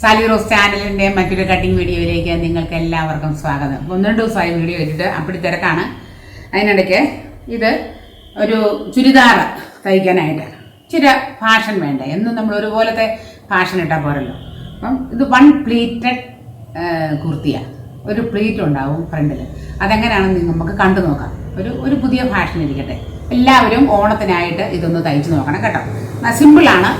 Sally rose ചാനലിന്റെ മറ്റൊരു cutting വീഡിയോയിലേക്ക് നിങ്ങൾക്ക് എല്ലാവർക്കും സ്വാഗതം. ഒന്ന് രണ്ട് ദിവസമായി വീഡിയോ ഇട്ടിട്ട് അപ്പടി തിരക്കാണ്. അതിനിടയ്ക്ക് ഇത് ഒരു ചുരിദാർ തയ്ക്കാനായിട്ട്. ചില ഫാഷൻ വേണ്ട? എന്നും നമ്മൾ ഒരുപോലത്തെ ഫാഷൻ ഇട്ടാൽ പോരല്ലോ. അപ്പം ഇത് വൺ പ്ലീറ്റഡ് കുർത്തിയാണ് ഒരു പ്ലീറ്റ് ഉണ്ടാവും ഫ്രണ്ടിൽ അതെങ്ങനെയാണെന്ന് നമുക്ക് കണ്ടു നോക്കാം. ഒരു ഒരു പുതിയ ഫാഷൻ ഇരിക്കട്ടെ. എല്ലാവരും ഓണത്തിനായിട്ട് ഇതൊന്ന് തയ്ച്ചു നോക്കണം കേട്ടോ. സിമ്പിളാണ്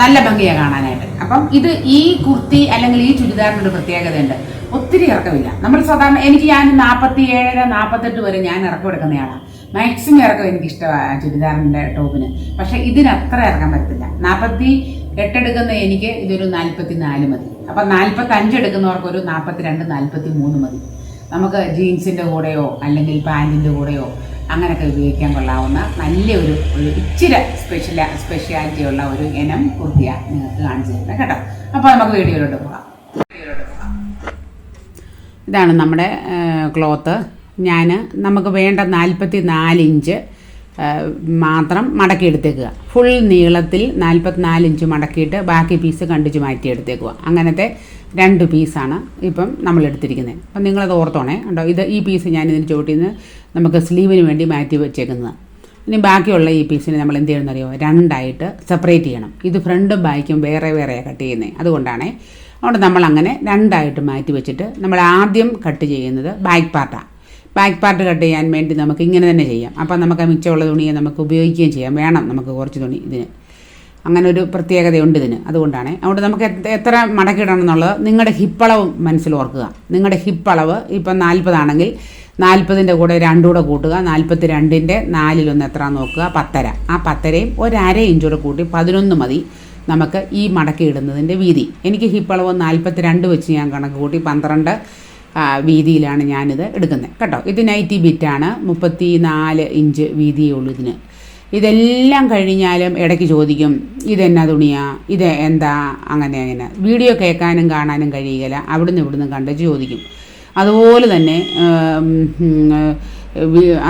നല്ല ഭംഗിയാണ് കാണാനായിട്ട്. അപ്പം ഇത് ഈ കുർത്തി അല്ലെങ്കിൽ ഈ ചുരിദാറിനൊരു പ്രത്യേകതയുണ്ട്. ഒത്തിരി ഇറക്കമില്ല. നമ്മൾ സാധാരണ എനിക്ക് ഞാൻ നാൽപ്പത്തി ഏഴര നാൽപ്പത്തെട്ട് വരെ ഞാൻ ഇറക്കം എടുക്കുന്നയാളാണ് മാക്സിമം ഇറക്കം എനിക്ക് ഇഷ്ടമാണ് ചുരിദാറിന്റെ ടോപ്പിന്. പക്ഷേ ഇതിനത്ര ഇറക്കാൻ പറ്റത്തില്ല. നാൽപ്പത്തി എട്ടെടുക്കുന്ന എനിക്ക് ഇതൊരു നാൽപ്പത്തി നാല് മതി. അപ്പം നാൽപ്പത്തി അഞ്ച് എടുക്കുന്നവർക്ക് ഒരു നാൽപ്പത്തി രണ്ട് നാൽപ്പത്തി മൂന്ന് മതി. നമുക്ക് ജീൻസിന്റെ കൂടെയോ അല്ലെങ്കിൽ പാന്റിന്റെ കൂടെയോ അങ്ങനെയൊക്കെ ഉപയോഗിക്കാൻ കൊള്ളാവുന്ന നല്ലൊരു ഒരു ഇച്ചിരി സ്പെഷ്യൽ സ്പെഷ്യാലിറ്റി ഉള്ള ഒരു ഇനം കുർത്തിയ നിങ്ങൾക്ക് കാണിച്ചു തരുന്നത് കേട്ടോ. അപ്പോൾ നമുക്ക് വീഡിയോയിലോട്ട് പോകാം. ഇതാണ് നമ്മുടെ ക്ലോത്ത് ഞാൻ നമുക്ക് വേണ്ട നാൽപ്പത്തി നാലിഞ്ച് മാത്രം മടക്കി എടുത്തേക്കുക ഫുൾ നീളത്തിൽ നാൽപ്പത്തിനാല് ഇഞ്ച് മടക്കിയിട്ട് ബാക്കി പീസ് കണ്ടിച്ച് മാറ്റി എടുത്തേക്കുക അങ്ങനത്തെ രണ്ട് പീസാണ് ഇപ്പം നമ്മൾ എടുത്തിരിക്കുന്നത് അപ്പം നിങ്ങളത് ഓർത്തോണേ. കേട്ടോ ഇത് ഈ പീസ് ഞാൻ ഇതിന് ചോട്ടിൽ നിന്ന് നമുക്ക് സ്ലീവിന് വേണ്ടി മാറ്റി വെച്ചേക്കുന്നത്. ഇനി ബാക്കിയുള്ള ഈ പീസിനെ നമ്മൾ എന്ത് ചെയ്യണമെന്നറിയോ രണ്ടായിട്ട് സെപ്പറേറ്റ് ചെയ്യണം. ഇത് ഫ്രണ്ടും ബാക്കും വേറെ വേറെ കട്ട് ചെയ്യുന്നത് അതുകൊണ്ടാണേ. അതുകൊണ്ട് നമ്മൾ അങ്ങനെ രണ്ടായിട്ട് മാറ്റി വെച്ചിട്ട് നമ്മൾ ആദ്യം കട്ട് ചെയ്യുന്നത് ബാക്ക് പാർട്ടാണ് ബാക്ക് പാർട്ട് കട്ട് ചെയ്യാൻ വേണ്ടി നമുക്ക് ഇങ്ങനെ തന്നെ ചെയ്യാം. അപ്പം നമുക്ക് ആ മിച്ചമുള്ള തുണിയെ നമുക്ക് ഉപയോഗിക്കുകയും ചെയ്യാം. വേണം നമുക്ക് കുറച്ച് തുണി ഇതിന്. അങ്ങനെ ഒരു പ്രത്യേകതയുണ്ട് ഇതിന്. അതുകൊണ്ടാണ്. അതുകൊണ്ട് നമുക്ക് എത്ര- മടക്കിടണം എന്നുള്ളത് നിങ്ങളുടെ ഹിപ്പളവ് മനസ്സിൽ ഓർക്കുക. നിങ്ങളുടെ ഹിപ്പളവ് ഇപ്പം നാൽപ്പതാണെങ്കിൽ നാൽപ്പതിന്റെ കൂടെ രണ്ടും കൂടെ കൂട്ടുക. നാൽപ്പത്തി രണ്ടിന്റെ നാലിലൊന്ന് എത്ര നോക്കുക? പത്തര. ആ പത്തരയും ഒരര ഇഞ്ചൂടെ കൂട്ടി പതിനൊന്ന് മതി നമുക്ക് ഈ മടക്കി ഇടുന്നതിന്റെ വീതി. എനിക്ക് ഹിപ്പളവ് നാൽപ്പത്തി രണ്ട് വെച്ച് ഞാൻ കണക്ക് കൂട്ടി പന്ത്രണ്ട് വീതിയിലാണ് ഞാനിത് എടുക്കുന്നത്. കേട്ടോ? ഇത് നൈറ്റി ബിറ്റാണ്. മുപ്പത്തി നാല് ഇഞ്ച് വീതിയേ ഉള്ളൂ ഇതിന്. ഇതെല്ലാം കഴിഞ്ഞാലും ഇടയ്ക്ക് ചോദിക്കും ഇതെന്നാ തുണിയാ? ഇത് എന്താ? അങ്ങനെ അങ്ങനെ. വീഡിയോ കേൾക്കാനും കാണാനും കഴിയുകയില്ല. അവിടുന്ന് ഇവിടുന്ന് കണ്ട് ചോദിക്കും. അതുപോലെ തന്നെ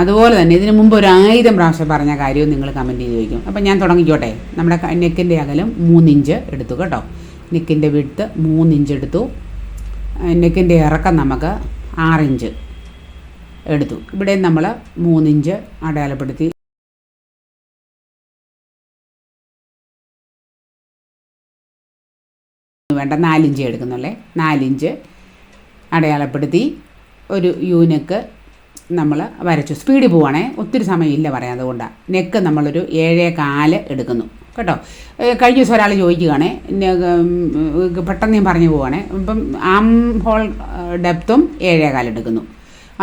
അതുപോലെ തന്നെ ഇതിനു മുമ്പ് ഒരു ആയിരം പ്രാവശ്യം പറഞ്ഞ കാര്യവും നിങ്ങൾ കമന്റ് ചെയ്ത് ചോദിക്കും. അപ്പം ഞാൻ തുടങ്ങിക്കോട്ടെ. നമ്മുടെ നെക്കിന്റെ അകലം മൂന്നിഞ്ച് എടുത്തു കേട്ടോ. നെക്കിന്റെ വിടുത്ത് മൂന്നിഞ്ച് എടുത്തു. നെക്കിന്റെ ഇറക്കം നമുക്ക് ആറിഞ്ച് എടുത്തു. ഇവിടെ നമ്മൾ മൂന്നിഞ്ച് അടയാളപ്പെടുത്തി വേണ്ട നാലിഞ്ച് എടുക്കുന്നുള്ളേ. നാലിഞ്ച് അടയാളപ്പെടുത്തി ഒരു യൂനക്ക് നമ്മൾ വരച്ചു. സ്പീഡിൽ പോവാണേ ഒത്തിരി സമയമില്ല പറയാം അതുകൊണ്ടാണ് നെക്ക് നമ്മളൊരു ഏഴേ കാൽ എടുക്കുന്നു. കേട്ടോ? കഴിഞ്ഞ ദിവസം ഒരാൾ ചോദിക്കുകയാണേ പെട്ടെന്ന് ഞാൻ പറഞ്ഞു പോവാണേ. ഇപ്പം ആം ഹോൾ ഡെപ്തും ഏഴേ കാൽ എടുക്കുന്നു.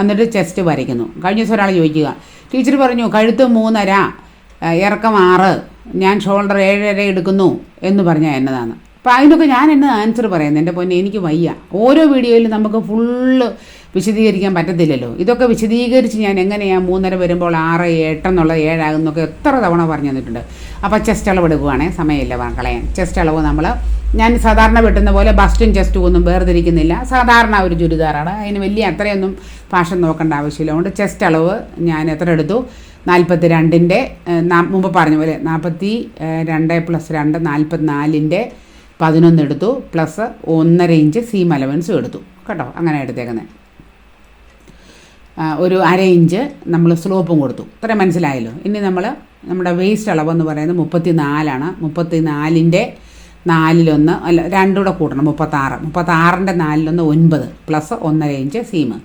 എന്നിട്ട് ചെസ്റ്റ് വരയ്ക്കുന്നു. കഴിഞ്ഞ ദിവസം ഒരാൾ ചോദിക്കുക ടീച്ചർ പറഞ്ഞു കഴുത്ത് മൂന്നര ഇറക്കം ആറ് ഞാൻ ഷോൾഡർ ഏഴര എടുക്കുന്നു എന്ന് പറഞ്ഞാൽ എന്നതാണ്. അപ്പോൾ അതിനൊക്കെ ഞാൻ എന്നെ ആൻസർ പറയുന്നത് എന്റെ പൊന്നെ എനിക്ക് വയ്യ. ഓരോ വീഡിയോയിലും നമുക്ക് ഫുള്ള് വിശദീകരിക്കാൻ പറ്റത്തില്ലല്ലോ. ഇതൊക്കെ വിശദീകരിച്ച് ഞാൻ എങ്ങനെയാണ് മൂന്നര വരുമ്പോൾ ആറ് എട്ടെന്നുള്ള ഏഴാകുന്നൊക്കെ എത്ര തവണ പറഞ്ഞു തന്നിട്ടുണ്ട്. അപ്പോൾ ചെസ്റ്റ് അളവ് എടുക്കുവാണേ. സമയമില്ല കളയാൻ ചെസ്റ്റ് അളവ് നമ്മൾ ഞാൻ സാധാരണ വെട്ടുന്ന പോലെ ബസ്റ്റും ചെസ്റ്റും ഒന്നും വേർതിരിക്കുന്നില്ല. സാധാരണ ഒരു ചുരിദാറാണ്. അതിന് വലിയ അത്രയൊന്നും ഫാഷൻ നോക്കേണ്ട ആവശ്യമില്ല. അതുകൊണ്ട് ചെസ്റ്റ് അളവ് ഞാൻ എത്ര എടുത്തു? നാൽപ്പത്തി രണ്ടിന്റെ മുമ്പ് പറഞ്ഞ പോലെ നാൽപ്പത്തി രണ്ട് പ്ലസ് രണ്ട് നാൽപ്പത്തിനാലിന്റെ പതിനൊന്ന് എടുത്തു പ്ലസ് ഒന്നര ഇഞ്ച് സീം അലവൻസും എടുത്തു. കേട്ടോ? അങ്ങനെ എടുത്തേക്കുന്നത് ഒരു അര ഇഞ്ച് നമ്മൾ സ്ലോപ്പും കൊടുത്തു. ഇത്രയും മനസ്സിലായല്ലോ? ഇനി നമ്മൾ നമ്മുടെ വേസ്റ്റ് അളവെന്ന് പറയുന്നത് മുപ്പത്തി നാലാണ് മുപ്പത്തി നാലിന്റെ നാലിലൊന്ന് അല്ല രണ്ടുകൂടെ കൂട്ടണം. മുപ്പത്താറ്. മുപ്പത്താറിന്റെ നാലിലൊന്ന് ഒൻപത് പ്ലസ് ഒന്നര ഇഞ്ച് സീമ്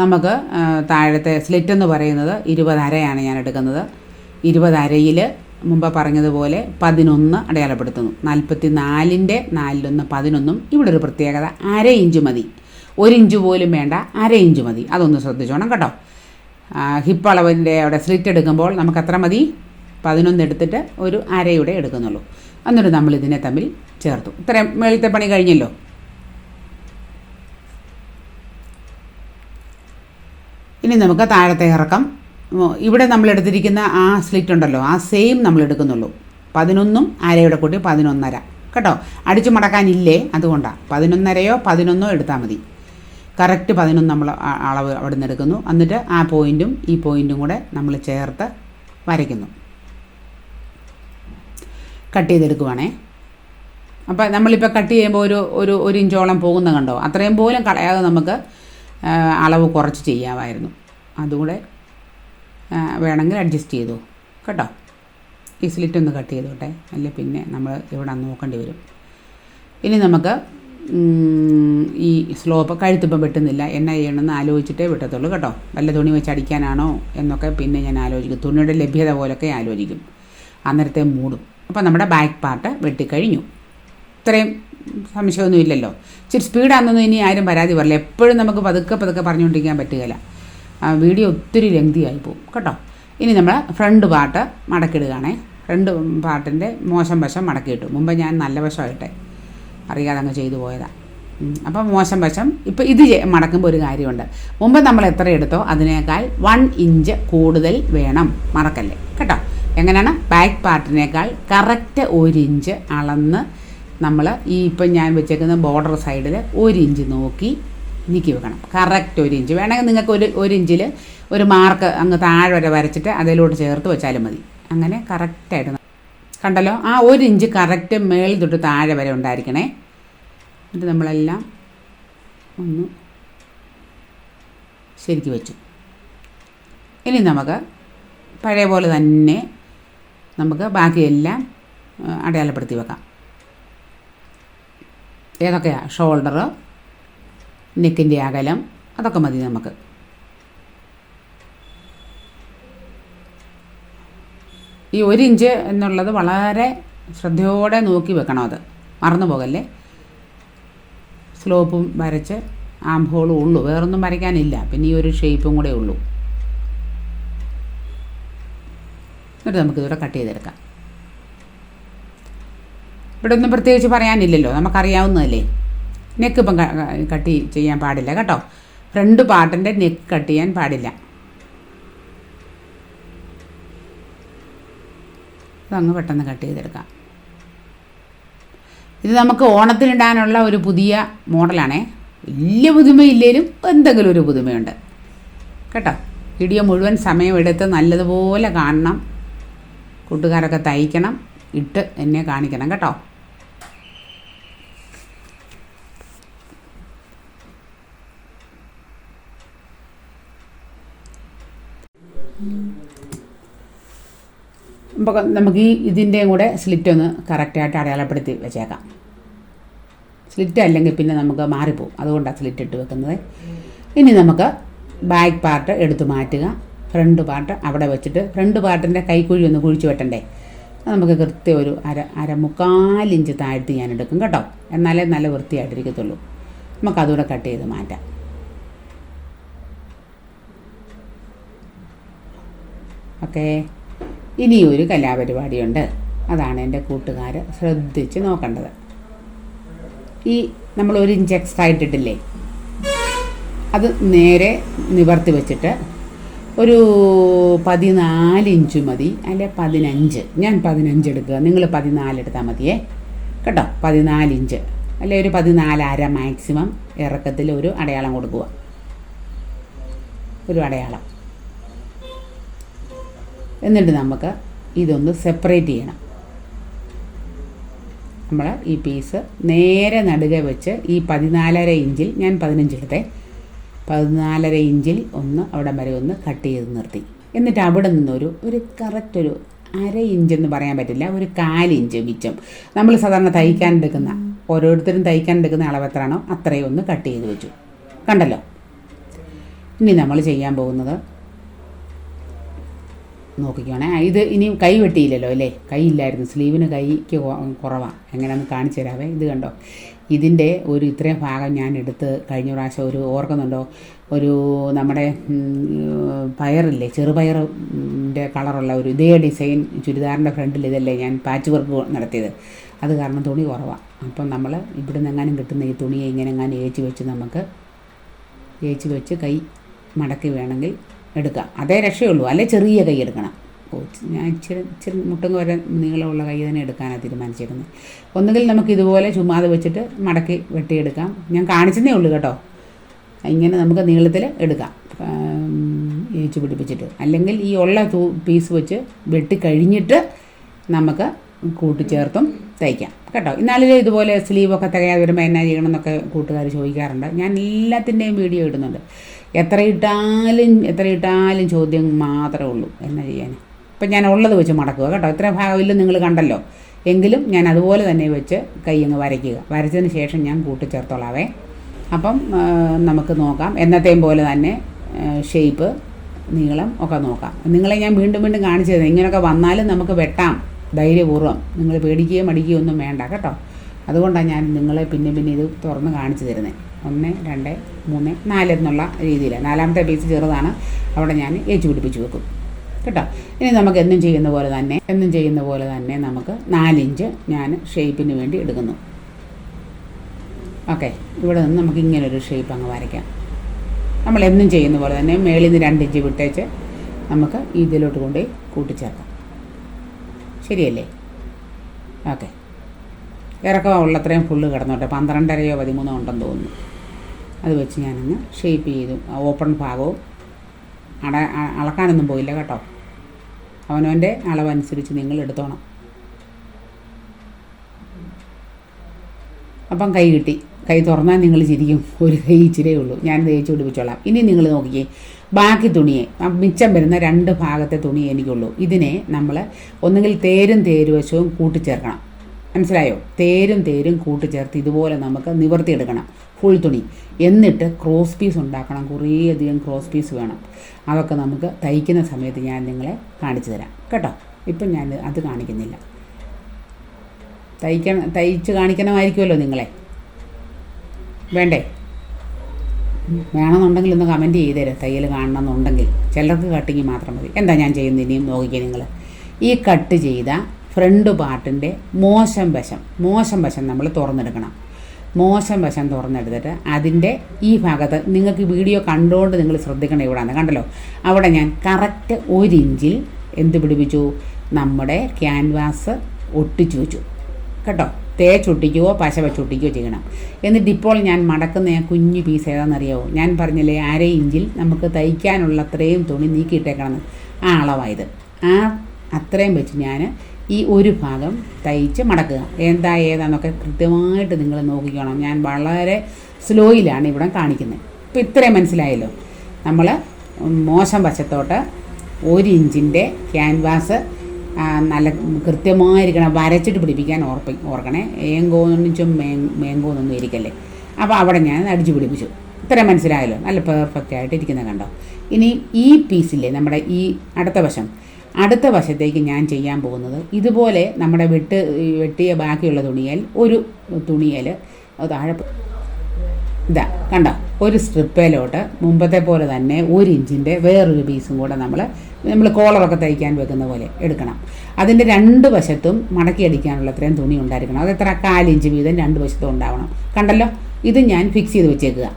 നമുക്ക് താഴത്തെ സ്ലിറ്റ് എന്ന് പറയുന്നത് ഇരുപത് അരയാണ് ഞാൻ എടുക്കുന്നത്. ഇരുപത് അരയിൽ മുമ്പ് പറഞ്ഞതുപോലെ പതിനൊന്ന് അടയാളപ്പെടുത്തുന്നു. നാൽപ്പത്തി നാലിന്റെ നാലിലൊന്ന് പതിനൊന്നും ഇവിടെ ഒരു പ്രത്യേകത അര ഇഞ്ച് മതി. ഒരു ഇഞ്ച് പോലും വേണ്ട അര ഇഞ്ച് മതി. അതൊന്ന് ശ്രദ്ധിച്ചോണം കേട്ടോ. ഹിപ്പ് അളവിന്റെ അവിടെ സ്ലിറ്റ് എടുക്കുമ്പോൾ നമുക്ക് അത്ര മതി? പതിനൊന്ന് എടുത്തിട്ട് ഒരു അരയുടെ എടുക്കുന്നുള്ളൂ. എന്നിട്ട് നമ്മൾ ഇതിനെ തമ്മിൽ ചേർത്തു. ഇത്രയും മേളത്തെ പണി കഴിഞ്ഞല്ലോ. ഇനി നമുക്ക് താഴത്തെ ഇറക്കം. ഇവിടെ നമ്മൾ എടുത്തിരിക്കുന്ന ആ സ്ലിറ്റ് ഉണ്ടല്ലോ ആ സെയിം നമ്മൾ എടുക്കുന്നുള്ളൂ. പതിനൊന്നും അരയുടെ കൂട്ടി പതിനൊന്നര. കേട്ടോ? അടിച്ചു മടക്കാനില്ലേ? അതുകൊണ്ടാണ് പതിനൊന്നരയോ പതിനൊന്നോ എടുത്താൽ മതി. കറക്റ്റ് പതിനൊന്ന് നമ്മൾ അളവ് അവിടെ നിന്ന് എടുക്കുന്നു. എന്നിട്ട് ആ പോയിന്റും ഈ പോയിന്റും കൂടെ നമ്മൾ ചേർത്ത് വരയ്ക്കുന്നു. കട്ട് ചെയ്തെടുക്കുവാണേ. അപ്പോൾ നമ്മളിപ്പോൾ കട്ട് ചെയ്യുമ്പോൾ ഒരു ഒരു ഒരു ഇഞ്ചോളം പോകുന്ന കണ്ടോ? അത്രയും പോലും കളയാതെ നമുക്ക് അളവ് കുറച്ച് ചെയ്യാമായിരുന്നു. അതുകൂടെ വേണമെങ്കിൽ അഡ്ജസ്റ്റ് ചെയ്തു. കേട്ടോ? ഈ സ്ലിറ്റ് ഒന്ന് കട്ട് ചെയ്തോട്ടെ. അല്ലെ പിന്നെ നമ്മൾ ഇവിടെ നോക്കേണ്ടി വരും. ഇനി നമുക്ക് ഈ സ്ലോപ്പ് കഴുത്തിപ്പം വെട്ടുന്നില്ല. എന്നാ ചെയ്യണമെന്ന് ആലോചിച്ചിട്ടേ വെട്ടത്തുള്ളൂ കേട്ടോ. വല്ല തുണി വെച്ച് അടിക്കാനാണോ എന്നൊക്കെ പിന്നെ ഞാൻ ആലോചിക്കും. തുണിയുടെ ലഭ്യത പോലൊക്കെ ആലോചിക്കും. അന്നേരത്തെ മൂടും. അപ്പോൾ നമ്മുടെ ബാക്ക് പാർട്ട് വെട്ടിക്കഴിഞ്ഞു. ഇത്രയും സംശയമൊന്നും ഇല്ലല്ലോ. ഇച്ചിരി സ്പീഡാണെന്നൊന്നും ഇനി ആരും പരാതി പറയില്ല. എപ്പോഴും നമുക്ക് പതുക്കെ പതുക്കെ പറഞ്ഞുകൊണ്ടിരിക്കാൻ പറ്റുകയില്ല. വീഡിയോ ഒത്തിരി ലെങ്തി ആയി പോകും. കേട്ടോ? ഇനി നമ്മൾ ഫ്രണ്ട് പാർട്ട് മടക്കിടുകയാണേ. ഫ്രണ്ട് പാർട്ടിന്റെ മോശം വശം മടക്കിയിട്ടു. മുമ്പ് ഞാൻ നല്ല വശമായിട്ടെ അറിയാതെ അങ്ങ് ചെയ്തു പോയതാണ് അപ്പം മോശം വശം ഇപ്പം ഇത് മടക്കുമ്പോൾ ഒരു കാര്യമുണ്ട്. മുമ്പ് നമ്മൾ എത്ര എടുത്തോ അതിനേക്കാൾ വൺ ഇഞ്ച് കൂടുതൽ വേണം മറക്കല്ലേ? കേട്ടോ? എങ്ങനെയാണ്? ബാക്ക് പാർട്ടിനേക്കാൾ കറക്റ്റ് ഒരു ഇഞ്ച് അളന്ന് നമ്മൾ ഈ ഇപ്പം ഞാൻ വെച്ചേക്കുന്ന ബോർഡർ സൈഡിൽ ഒരു ഇഞ്ച് നോക്കി നീക്കി വെക്കണം. കറക്റ്റ് ഒരു ഇഞ്ച് വേണമെങ്കിൽ നിങ്ങൾക്ക് ഒരു ഒരു ഇഞ്ചിൽ ഒരു മാർക്ക് അങ്ങ് താഴെ വരെ വരച്ചിട്ട് അതിലോട്ട് ചേർത്ത് വെച്ചാലും മതി. അങ്ങനെ കറക്റ്റായിട്ട് കണ്ടല്ലോ? ആ ഒരു ഇഞ്ച് കറക്റ്റ് മേളിൽ തൊട്ട് താഴെ വരെ ഉണ്ടായിരിക്കണേ. എന്നിട്ട് നമ്മളെല്ലാം ഒന്ന് ശരിക്ക് വെച്ചു. ഇനി നമുക്ക് പഴയ പോലെ തന്നെ നമുക്ക് ബാക്കിയെല്ലാം അടയാളപ്പെടുത്തി വെക്കാം. ഏതൊക്കെയാണ് ഷോൾഡർ നെക്കിന്റെ അകലം അതൊക്കെ മതി നമുക്ക്. ഈ ഒരു ഇഞ്ച് എന്നുള്ളത് വളരെ ശ്രദ്ധയോടെ നോക്കി വെക്കണം അത്. മറന്നു പോകല്ലേ? സ്ലോപ്പും വരച്ച് ആം ഉള്ളു. വേറൊന്നും വരയ്ക്കാനില്ല. പിന്നെ ഈ ഒരു ഷേപ്പും കൂടെ ഉള്ളൂ. എന്നിട്ട് നമുക്കിതിവിടെ കട്ട് ചെയ്തെടുക്കാം. ഇവിടെ ഒന്നും പ്രത്യേകിച്ച് പറയാനില്ലല്ലോ. നമുക്കറിയാവുന്നതല്ലേ? നെക്ക് ഇപ്പം കട്ട് ചെയ്യാൻ പാടില്ല കേട്ടോ. ഫ്രണ്ട് പാർട്ടിന്റെ നെക്ക് കട്ട് ചെയ്യാൻ പാടില്ല. അതങ്ങ് പെട്ടെന്ന് കട്ട് ചെയ്തെടുക്കാം. ഇത് നമുക്ക് ഓണത്തിനിടാനുള്ള ഒരു പുതിയ മോഡലാണേ. വലിയ പുതുമയില്ലേലും എന്തെങ്കിലും ഒരു പുതുമയുണ്ട്. കേട്ടോ? വീഡിയോ മുഴുവൻ സമയമെടുത്ത് നല്ലതുപോലെ കാണണം. കൂട്ടുകാരൊക്കെ തയ്ക്കണം ഇട്ട് എന്നെ കാണിക്കണം കേട്ടോ. അപ്പോൾ നമുക്ക് ഈ ഇതിന്റെയും കൂടെ സ്ലിറ്റ് ഒന്ന് കറക്റ്റായിട്ട് അടയാളപ്പെടുത്തി വെച്ചേക്കാം. സ്ലിറ്റ് അല്ലെങ്കിൽ പിന്നെ നമുക്ക് മാറിപ്പോവും. അതുകൊണ്ടാണ് സ്ലിറ്റ് ഇട്ട് വെക്കുന്നത്. ഇനി നമുക്ക് ബാക്ക് പാർട്ട് എടുത്ത് മാറ്റുക. ഫ്രണ്ട് പാർട്ട് അവിടെ വെച്ചിട്ട് ഫ്രണ്ട് പാർട്ടിന്റെ കൈക്കുഴി ഒന്ന് കുഴിച്ച് വെട്ടണ്ടേ? നമുക്ക് കൃത്യം ഒരു അര അര മുക്കാലിഞ്ച് താഴ്ത്തി ഞാൻ എടുക്കും കേട്ടോ. എന്നാലേ നല്ല വൃത്തിയായിട്ടിരിക്കത്തുള്ളൂ. നമുക്കതുകൂടെ കട്ട് ചെയ്ത് മാറ്റാം. ഓക്കേ ഇനി ഒരു കലാപരിപാടിയുണ്ട്. അതാണ് എന്റെ കൂട്ടുകാർ ശ്രദ്ധിച്ച് നോക്കേണ്ടത്. ഈ നമ്മൾ ഒരു ഇഞ്ച് എക്സ്ട്രാ അത് നേരെ നിവർത്തി വെച്ചിട്ട് ഒരു പതിനാല് ഇഞ്ച് മതി. അല്ലെ പതിനഞ്ച്. ഞാൻ പതിനഞ്ച് എടുക്കുക. നിങ്ങൾ പതിനാല് എടുത്താൽ മതിയേ. കേട്ടോ? പതിനാല് ഇഞ്ച്. അല്ലെ ഒരു പതിനാലര മാക്സിമം ഇറക്കത്തിൽ ഒരു അടയാളം കൊടുക്കുക. ഒരു അടയാളം. എന്നിട്ട് നമുക്ക് ഇതൊന്ന് സെപ്പറേറ്റ് ചെയ്യണം. നമ്മൾ ഈ പീസ് നേരെ നടുക വെച്ച് ഈ പതിനാലര ഇഞ്ചിൽ ഞാൻ പതിനഞ്ചെടുത്തെ പതിനാലര ഇഞ്ചിൽ ഒന്ന് അവിടെ വരെ ഒന്ന് കട്ട് ചെയ്ത് നിർത്തി. എന്നിട്ട് അവിടെ നിന്നൊരു ഒരു കറക്റ്റ് ഒരു അര ഇഞ്ചെന്ന് പറയാൻ പറ്റില്ല ഒരു കാലിഞ്ച് മിച്ചം. നമ്മൾ സാധാരണ തയ്ക്കാൻ എടുക്കുന്ന ഓരോരുത്തരും തയ്ക്കാൻ എടുക്കുന്ന അളവ് എത്രയാണോ അത്രയും ഒന്ന് കട്ട് ചെയ്ത് വെച്ചു. കണ്ടല്ലോ? ഇനി നമ്മൾ ചെയ്യാൻ പോകുന്നത് നോക്കിക്കോണേ. ഇത് ഇനി കൈ വെട്ടിയില്ലല്ലോ അല്ലേ? കൈ ഇല്ലായിരുന്നു. സ്ലീവിന് കൈക്ക് കുറവാണ് എങ്ങനെയാണെന്ന് കാണിച്ചു തരാവേ. ഇത് കണ്ടോ? ഇതിന്റെ ഒരു ഇത്രയും ഭാഗം ഞാൻ എടുത്ത് കഴിഞ്ഞ പ്രാവശ്യം ഒരു ഓർക്കുന്നുണ്ടോ? ഒരു നമ്മുടെ പയറില്ലേ? ചെറുപയറിന്റെ കളറുള്ള ഒരു ഇതേ ഡിസൈൻ ചുരിദാറിന്റെ ഫ്രണ്ടിൽ ഇതല്ലേ ഞാൻ പാച്ച് വർക്ക് നടത്തിയത്. അത് കാരണം തുണി കുറവാണ് അപ്പം നമ്മൾ ഇവിടുന്ന് എങ്ങാനും കിട്ടുന്ന ഈ തുണിയെ ഇങ്ങനെ എങ്ങാനും ഏച്ച് വെച്ച് നമുക്ക് ഏച്ച് വെച്ച് കൈ മടക്കി വേണമെങ്കിൽ എടുക്കാം. അതേ രക്ഷയുള്ളൂ. അല്ലെ ചെറിയ കൈ എടുക്കണം. ഓ ഞാൻ ഇച്ചിരി ഇച്ചിരി മുട്ടും വരെ നീളമുള്ള കൈ തന്നെ എടുക്കാനാണ് തീരുമാനിച്ചിരുന്നത് ഒന്നുകിൽ നമുക്ക് ഇതുപോലെ ചുമ്മാതെ വെച്ചിട്ട് മടക്കി വെട്ടിയെടുക്കാം. ഞാൻ കാണിച്ചതേ ഉള്ളൂ കേട്ടോ. ഇങ്ങനെ നമുക്ക് നീളത്തിൽ എടുക്കാം. ഈച്ച് പിടിപ്പിച്ചിട്ട്. അല്ലെങ്കിൽ ഈ ഉള്ള തൂ പീസ് വെച്ച് വെട്ടി കഴിഞ്ഞിട്ട് നമുക്ക് കൂട്ടിച്ചേർത്തും തയ്ക്കാം. കേട്ടോ. ഇന്നാളിൽ ഇതുപോലെ സ്ലീവൊക്കെ തികയാതെ വരുമ്പോൾ എന്നാ ചെയ്യണമെന്നൊക്കെ കൂട്ടുകാർ ചോദിക്കാറുണ്ട്. ഞാൻ എല്ലാത്തിന്റെയും വീഡിയോ ഇടുന്നുണ്ട്. എത്ര ഇട്ടാലും എത്ര ഇട്ടാലും ചോദ്യം മാത്രമേ ഉള്ളൂ. എന്നാ ചെയ്യാൻ ഇപ്പം ഞാൻ ഉള്ളത് വെച്ച് മടക്കുക കേട്ടോ. ഇത്രയും ഭാഗമില്ല നിങ്ങൾ കണ്ടല്ലോ. എങ്കിലും ഞാൻ അതുപോലെ തന്നെ വെച്ച് കൈ അങ്ങ് വരയ്ക്കുക. വരച്ചതിന് ശേഷം ഞാൻ കൂട്ടിച്ചേർത്തോളാവേ. അപ്പം നമുക്ക് നോക്കാം. എന്നത്തെയും പോലെ തന്നെ ഷേപ്പ് നീളം ഒക്കെ നോക്കാം. നിങ്ങളെ ഞാൻ വീണ്ടും വീണ്ടും കാണിച്ചു തരുന്നത് ഇങ്ങനെയൊക്കെ വന്നാലും നമുക്ക് വെട്ടാം. ധൈര്യപൂർവം. നിങ്ങൾ പേടിക്കുകയോ മടിക്കുകയോ ഒന്നും വേണ്ട കേട്ടോ. അതുകൊണ്ടാണ് ഞാൻ നിങ്ങളെ പിന്നെ പിന്നെ ഇത് തുറന്ന് കാണിച്ചു തരുന്നത് ഒന്ന് രണ്ട് മൂന്ന് നാല് എന്നുള്ള രീതിയിൽ നാലാമത്തെ പീസ് ചെറുതാണ്. അവിടെ ഞാൻ ഏച്ചു പിടിപ്പിച്ച് വെക്കും. കേട്ടോ? ഇനി നമുക്ക് എന്നും ചെയ്യുന്ന പോലെ തന്നെ എന്നും ചെയ്യുന്ന പോലെ തന്നെ നമുക്ക് നാലിഞ്ച് ഞാൻ ഷേപ്പിന് വേണ്ടി എടുക്കുന്നു. ഓക്കെ ഇവിടെ നിന്ന് നമുക്ക് ഇങ്ങനൊരു ഷേപ്പ് അങ്ങ് വരയ്ക്കാം. നമ്മൾ എന്നും ചെയ്യുന്ന പോലെ തന്നെ മേളിൽ നിന്ന് രണ്ടിഞ്ച് വിട്ടേച്ച് നമുക്ക് ഇതിലോട്ട് കൊണ്ടുപോയി കൂട്ടിച്ചേർക്കാം. ശരിയല്ലേ? ഓക്കെ ഇറക്കം ഉള്ളത്രയും ഫുള്ള് കിടന്നോട്ടെ. പന്ത്രണ്ടരയോ പതിമൂന്നോ ഉണ്ടെന്ന് തോന്നുന്നു. അത് വെച്ച് ഞാനൊന്ന് ഷേപ്പ് ചെയ്തു. ഓപ്പൺ ഭാഗവും അട അളക്കാനൊന്നും പോയില്ല കേട്ടോ. അവനവന്റെ അളവനുസരിച്ച് നിങ്ങൾ എടുത്തോണം. അപ്പം കൈ കിട്ടി. കൈ തുറന്നാൽ നിങ്ങൾ ചിരിക്കും. ഒരു കൈ ഇച്ചിരേ ഉള്ളൂ. ഞാൻ തേച്ച് പിടിപ്പിച്ചോളാം ഇനി നിങ്ങൾ നോക്കിയേ ബാക്കി തുണിയെ മിച്ചം വരുന്ന രണ്ട് ഭാഗത്തെ തുണിയെ എനിക്കുള്ളൂ. ഇതിനെ നമ്മൾ ഒന്നുകിൽ തേരും തേരുവശവും കൂട്ടിച്ചേർക്കണം. മനസ്സിലായോ? തേരും തേരും കൂട്ടിച്ചേർത്ത് ഇതുപോലെ നമുക്ക് നിവർത്തിയെടുക്കണം. ഫുൾ തുണി. എന്നിട്ട് ക്രോസ് പീസ് ഉണ്ടാക്കണം. കുറേയധികം ക്രോസ് പീസ് വേണം. അതൊക്കെ നമുക്ക് തയ്ക്കുന്ന സമയത്ത് ഞാൻ നിങ്ങളെ കാണിച്ചു തരാം. കേട്ടോ? ഇപ്പം ഞാൻ അത് കാണിക്കുന്നില്ല. തയ്ക്കണം തയ്ച്ച് കാണിക്കണമായിരിക്കുമല്ലോ നിങ്ങളെ. വേണ്ടേ? വേണമെന്നുണ്ടെങ്കിൽ ഒന്ന് കമന്റ് ചെയ്തേരെ തയ്യൽ കാണണമെന്നുണ്ടെങ്കിൽ. ചിലർക്ക് കട്ടിങ് മാത്രം മതി. എന്താ ഞാൻ ചെയ്യുന്നത്? ഇനിയും നോക്കിക്കേ നിങ്ങൾ ഈ കട്ട് ചെയ്ത ഫ്രണ്ട് പാർട്ടിന്റെ മോശം വശം മോശം വശം നമ്മൾ തുറന്നെടുക്കണം. മോശം വശം തുറന്നെടുത്തിട്ട് അതിന്റെ ഈ ഭാഗത്ത് നിങ്ങൾക്ക് വീഡിയോ കണ്ടുകൊണ്ട് നിങ്ങൾ ശ്രദ്ധിക്കണം ഇവിടെയാണ് കണ്ടല്ലോ? അവിടെ ഞാൻ കറക്റ്റ് ഒരു ഇഞ്ചിൽ എന്ത് പിടിപ്പിച്ചു? നമ്മുടെ ക്യാൻവാസ് ഒട്ടിച്ചു വെച്ചു. കേട്ടോ? തേച്ചൊട്ടിക്കുകയോ പശ വെച്ചൊട്ടിക്കുകയോ ചെയ്യണം. എന്നിട്ട് ഇപ്പോൾ ഞാൻ മടക്കുന്ന ആ കുഞ്ഞു പീസ് ഏതാണെന്നറിയാമോ ഞാൻ പറഞ്ഞില്ലേ അര ഇഞ്ചിൽ നമുക്ക് തയ്ക്കാനുള്ള അത്രയും തുണി നീക്കിയിട്ടേക്കണം ആ അളവായത് ആ അത്രയും വെച്ച് ഞാൻ ഈ ഒരു ഭാഗം തയ്ച്ച് മടക്കുക. എന്താ ഏതാന്നൊക്കെ കൃത്യമായിട്ട് നിങ്ങൾ നോക്കിക്കണം. ഞാൻ വളരെ സ്ലോയിലാണ് ഇവിടെ കാണിക്കുന്നത്. ഇപ്പോൾ ഇത്രയും മനസ്സിലായല്ലോ. നമ്മൾ മോശം വശത്തോട്ട് ഒരു ഇഞ്ചിന്റെ ക്യാൻവാസ് നല്ല കൃത്യമായിരിക്കണം. വരച്ചിട്ട് പിടിപ്പിക്കാൻ ഓർപ്പി ഓർക്കണേ. ഏങ്കോന്നിച്ചും മേ മേങ്കോന്നൊന്നും ഇരിക്കല്ലേ. അപ്പോൾ അവിടെ ഞാൻ അടിച്ചു പിടിപ്പിച്ചു. ഇത്രയും മനസ്സിലായല്ലോ. നല്ല പെർഫെക്റ്റ് ആയിട്ട് ഇരിക്കുന്നത് കണ്ടോ. ഇനി ഈ പീസില്ലേ നമ്മുടെ ഈ അടുത്ത വശം. അടുത്ത വശത്തേക്ക് ഞാൻ ചെയ്യാൻ പോകുന്നത് ഇതുപോലെ നമ്മുടെ വെട്ട് വെട്ടിയ ബാക്കിയുള്ള തുണിയൽ ഒരു തുണിയൽ താഴെ ഇതാ കണ്ടോ? ഒരു സ്ട്രിപ്പയിലോട്ട് മുമ്പത്തെ പോലെ തന്നെ ഒരു ഇഞ്ചിന്റെ വേറൊരു പീസും കൂടെ നമ്മൾ നമ്മൾ കോളറൊക്കെ തയ്ക്കാൻ വെക്കുന്ന പോലെ എടുക്കണം. അതിന്റെ രണ്ട് വശത്തും മടക്കി അടിക്കാനുള്ള അത്രയും തുണി ഉണ്ടായിരിക്കണം. അത് എത്ര? കാലിഞ്ച് വീതം രണ്ട് വശത്തും ഉണ്ടാവണം. കണ്ടല്ലോ? ഇത് ഞാൻ ഫിക്സ് ചെയ്ത് വെച്ചേക്കുക.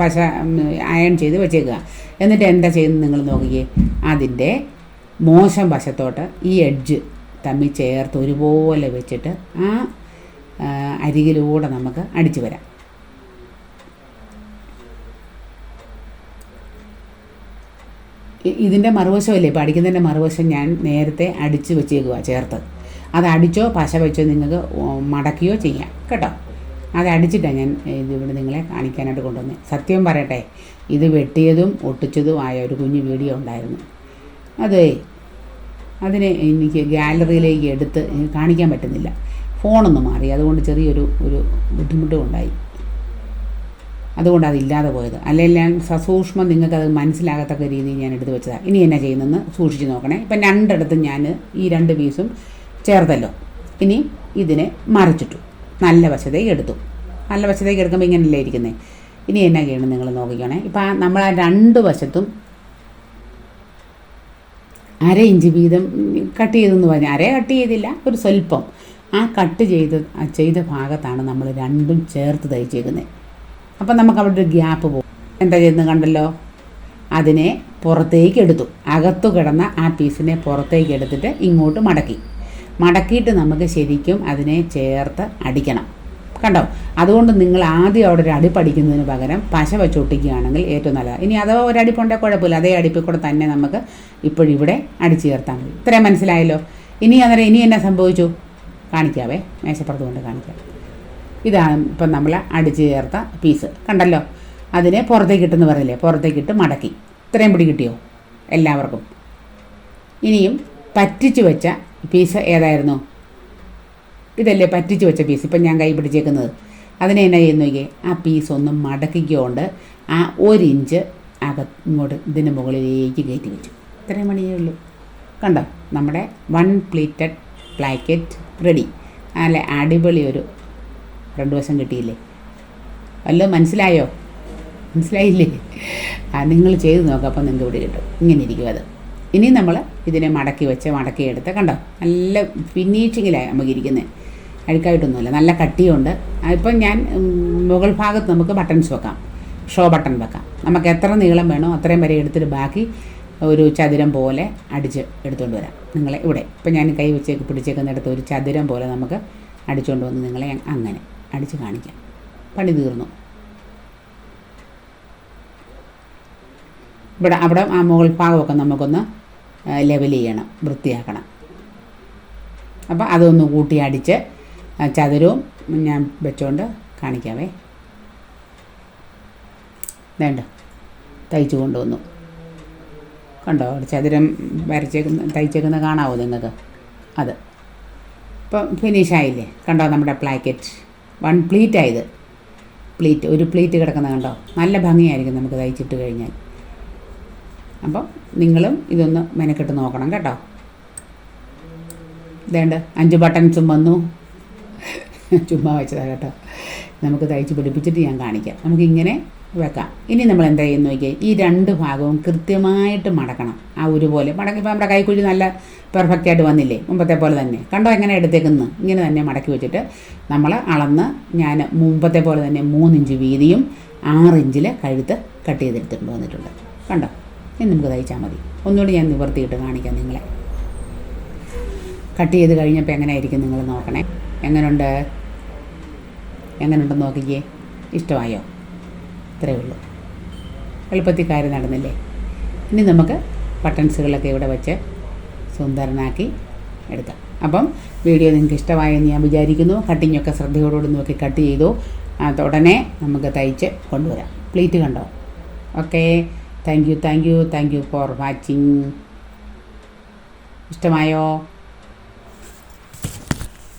പശ അയൺ ചെയ്ത് വെച്ചേക്കുക. എന്നിട്ട് എന്താ ചെയ്യുന്നത് നിങ്ങൾ നോക്കിയേ അതിന്റെ മോശം വശത്തോട്ട് ഈ എഡ്ജ് തമ്മിൽ ചേർത്ത് ഒരുപോലെ വെച്ചിട്ട് ആ അരികിലൂടെ നമുക്ക് അടിച്ചു വരാം. ഇതിന്റെ മറുവശമല്ലേ? ഇപ്പോൾ അടിക്കുന്നതിന്റെ മറുവശം ഞാൻ നേരത്തെ അടിച്ച് വെച്ചേക്കുക ചേർത്ത്. അത് അടിച്ചോ പശ വെച്ചോ നിങ്ങൾക്ക് മടക്കിയോ ചെയ്യാം കേട്ടോ? അത് അടിച്ചിട്ടാണ് ഞാൻ ഇതിവിടെ നിങ്ങളെ കാണിക്കാനായിട്ട് കൊണ്ടുവന്നത് സത്യം പറയട്ടെ ഇത് വെട്ടിയതും ഒട്ടിച്ചതുമായ ഒരു കുഞ്ഞു വീഡിയോ ഉണ്ടായിരുന്നു. അതേ. അതിനെ എനിക്ക് ഗാലറിയിലേക്ക് എടുത്ത് കാണിക്കാൻ പറ്റുന്നില്ല. ഫോണൊന്ന് മാറി. അതുകൊണ്ട് ചെറിയൊരു ഒരു ബുദ്ധിമുട്ടും ഉണ്ടായി അതുകൊണ്ട് അതില്ലാതെ പോയത്. അല്ലെങ്കിൽ ഞാൻ സസൂക്ഷ്മം നിങ്ങൾക്കത് മനസ്സിലാകത്തക്ക രീതിയിൽ ഞാൻ എടുത്ത് വെച്ചതാണ് ഇനി എന്നാ ചെയ്യുന്നതെന്ന് സൂക്ഷിച്ച് നോക്കണേ. ഇപ്പം രണ്ടിടത്തും ഞാൻ ഈ രണ്ട് പീസും ചേർത്തല്ലോ. ഇനി ഇതിനെ മറിച്ചിട്ടു. നല്ല വശത്തേക്ക് എടുത്തു. നല്ല വശത്തേക്ക് എടുക്കുമ്പോൾ ഇങ്ങനെയല്ലേ ഇരിക്കുന്നത് ഇനി എന്നാ ചെയ്യണം നിങ്ങൾ നോക്കിക്കണേ. ഇപ്പം നമ്മൾ ആ രണ്ട് വശത്തും അര ഇഞ്ച് വീതം കട്ട് ചെയ്തെന്ന് പറഞ്ഞാൽ അര കട്ട് ചെയ്തില്ല ഒരു സ്വല്പം. ആ കട്ട് ചെയ്ത് ചെയ്ത ഭാഗത്താണ് നമ്മൾ രണ്ടും ചേർത്ത് തയ്ച്ചേക്കുന്നത് അപ്പം നമുക്ക് അവിടെ ഒരു ഗ്യാപ്പ് പോകും. എന്താ ചെയ്യുന്നത് കണ്ടല്ലോ? അതിനെ പുറത്തേക്ക് എടുത്തു. അകത്തു കിടന്ന ആ പീസിനെ പുറത്തേക്ക് എടുത്തിട്ട് ഇങ്ങോട്ട് മടക്കി. മടക്കിയിട്ട് നമുക്ക് ശരിക്കും അതിനെ ചേർത്ത് അടിക്കണം. കണ്ടോ? അതുകൊണ്ട് നിങ്ങൾ ആദ്യം അവിടെ ഒരു അടിപ്പടിക്കുന്നതിന് പകരം പശ വെച്ചൊട്ടിക്കുകയാണെങ്കിൽ ഏറ്റവും നല്ലതാണ് ഇനി അഥവാ ഒരു അടിപ്പുണ്ടെങ്കിൽ കുഴപ്പമില്ല. അതേ അടിപ്പിൽ കൂടെ തന്നെ നമുക്ക് ഇപ്പോഴിവിടെ അടിച്ചു ചേർത്താൽ മതി. ഇത്രയും മനസ്സിലായല്ലോ? ഇനി അന്നേരം ഇനി എന്നാ സംഭവിച്ചു? കാണിക്കാവേ. മേശപ്പുറത്ത് കൊണ്ട് കാണിക്കാം. ഇതാണ് ഇപ്പം നമ്മൾ അടിച്ച് ചേർത്ത പീസ്. കണ്ടല്ലോ? അതിനെ പുറത്തേക്ക് ഇട്ടെന്ന് പറഞ്ഞില്ലേ പുറത്തേക്ക് ഇട്ട് മടക്കി. ഇത്രയും പിടി കിട്ടിയോ? എല്ലാവർക്കും. ഇനിയും പറ്റിച്ച് വെച്ച പീസ് ഏതായിരുന്നു? ഇതല്ലേ പറ്റിച്ച് വെച്ച പീസ് ഇപ്പം ഞാൻ കൈ പിടിച്ചേക്കുന്നത്. അതിനെ എന്നാ ചെയ്യുന്നു നോക്കിയേ? ആ പീസ് ഒന്ന് മടക്കിക്കൊണ്ട് ആ ഒരു ഇഞ്ച് അക ഇങ്ങോട്ട് ഇതിന് മുകളിലേക്ക് കയറ്റി വെച്ചു. ഇത്രയും മണിയേ ഉള്ളൂ. കണ്ടോ? നമ്മുടെ വൺ പ്ലേറ്റഡ് പ്ലാക്കറ്റ് റെഡി അല്ല അടിപൊളി ഒരു രണ്ട് വശം കിട്ടിയില്ലേ? അല്ല മനസ്സിലായോ? മനസ്സിലായില്ലേ? ആ നിങ്ങൾ ചെയ്ത് നോക്കുക അപ്പം നിങ്ങൾക്ക് ഇവിടെ കിട്ടും. ഇങ്ങനെ ഇരിക്കും അത്. ഇനി നമ്മൾ ഇതിനെ മടക്കി വെച്ച് മടക്കി എടുത്ത് കണ്ടോ? നല്ല ഫിനിഷിങ്ങിലായി നമുക്ക് ഇരിക്കുന്നത് അഴുക്കായിട്ടൊന്നുമില്ല. നല്ല കട്ടിയുണ്ട്. ഇപ്പം ഞാൻ മുകൾ ഭാഗത്ത് നമുക്ക് ബട്ടൺസ് വെക്കാം. ഷോ ബട്ടൺ വെക്കാം. നമുക്ക് എത്ര നീളം വേണോ അത്രയും വരെ എടുത്തിട്ട് ബാക്കി ഒരു ചതുരം പോലെ അടിച്ച് എടുത്തുകൊണ്ട് വരാം. നിങ്ങളെ ഇവിടെ. ഇപ്പം ഞാൻ കൈ വെച്ചേക്ക് പിടിച്ചേക്കുന്നിടത്ത് ഒരു ചതുരം പോലെ നമുക്ക് അടിച്ചുകൊണ്ട് വന്ന് നിങ്ങളെ അങ്ങനെ അടിച്ച് കാണിക്കാം. പണി തീർന്നു. ഇവിടെ അവിടെ ആ മുകൾ ഭാഗമൊക്കെ നമുക്കൊന്ന് ലെവൽ ചെയ്യണം വൃത്തിയാക്കണം. അപ്പോൾ അതൊന്ന് കൂട്ടി അടിച്ച് ചതുരവും ഞാൻ വെച്ചുകൊണ്ട് കാണിക്കാവേ. വേണ്ട തയ്ച്ചു കൊണ്ടുവന്നു. കണ്ടോ ചതുരം വരച്ചേക്കുന്ന തയ്ച്ചേക്കുന്ന കാണാവോ നിങ്ങൾക്ക്? അത്. ഇപ്പം ഫിനിഷ് ആയില്ലേ? കണ്ടോ നമ്മുടെ പ്ലാക്കറ്റ് വൺ പ്ലീറ്റ് ആയത് പ്ലീറ്റ് ഒരു പ്ലീറ്റ് കിടക്കുന്ന കണ്ടോ? നല്ല ഭംഗിയായിരിക്കും നമുക്ക് തയ്ച്ചിട്ട് കഴിഞ്ഞാൽ. അപ്പം നിങ്ങളും ഇതൊന്ന് മെനക്കെട്ട് നോക്കണം കേട്ടോ. ഇതേണ്ട് അഞ്ച് ബട്ടൺസും വന്നു. ചുമ്മാ വെച്ചതാണ് കേട്ടോ. നമുക്ക് തയ്ച്ച് പിടിപ്പിച്ചിട്ട് ഞാൻ കാണിക്കാം. നമുക്കിങ്ങനെ വെക്കാം. ഇനി നമ്മൾ എന്താ ചെയ്യുന്ന നോക്കിയാൽ ഈ രണ്ട് ഭാഗവും കൃത്യമായിട്ട് മടക്കണം. ആ ഒരുപോലെ മടക്കി ഇപ്പോൾ നമ്മുടെ കൈക്കുഴി നല്ല പെർഫെക്റ്റ് ആയിട്ട് വന്നില്ലേ? മുമ്പത്തെ പോലെ തന്നെ. കണ്ടോ എങ്ങനെ എടുത്തേക്കുന്ന ഇങ്ങനെ തന്നെ മടക്കി വെച്ചിട്ട് നമ്മൾ അളന്ന് ഞാൻ മുമ്പത്തെ പോലെ തന്നെ മൂന്നിഞ്ച് വീതിയും ആറിഞ്ചിൽ കഴുത്ത് കട്ട് ചെയ്തെടുത്തിട്ട് വന്നിട്ടുണ്ട്. കണ്ടോ? ഇനി നമുക്ക് തയ്ച്ചാൽ മതി. ഒന്നുകൂടി ഞാൻ നിവർത്തിയിട്ട് കാണിക്കാം നിങ്ങളെ. കട്ട് ചെയ്ത് കഴിഞ്ഞപ്പോൾ എങ്ങനെയായിരിക്കും നിങ്ങൾ നോക്കണേ? എങ്ങനെയുണ്ട് എങ്ങനെയുണ്ടെന്ന് നോക്കിക്കേ. ഇഷ്ടമായോ? ഇത്രയേ ഉള്ളൂ. എളുപ്പത്തിൽ കാര്യം നടന്നില്ലേ? ഇനി നമുക്ക് ബട്ടൺസുകളൊക്കെ ഇവിടെ വെച്ച് സുന്ദരനാക്കി എടുക്കാം. അപ്പം വീഡിയോ നിങ്ങൾക്ക് ഇഷ്ടമായെന്ന് ഞാൻ വിചാരിക്കുന്നു. കട്ടിങ്ങൊക്കെ ശ്രദ്ധയോടുകൂടി നോക്കി കട്ട് ചെയ്തു. ഉടനെ നമുക്ക് തയ്ച്ച് കൊണ്ടുവരാം. പ്ലീറ്റ് കണ്ടോ? Okay. Thank you thank you thank you for watching. ഇഷ്ടമായോ?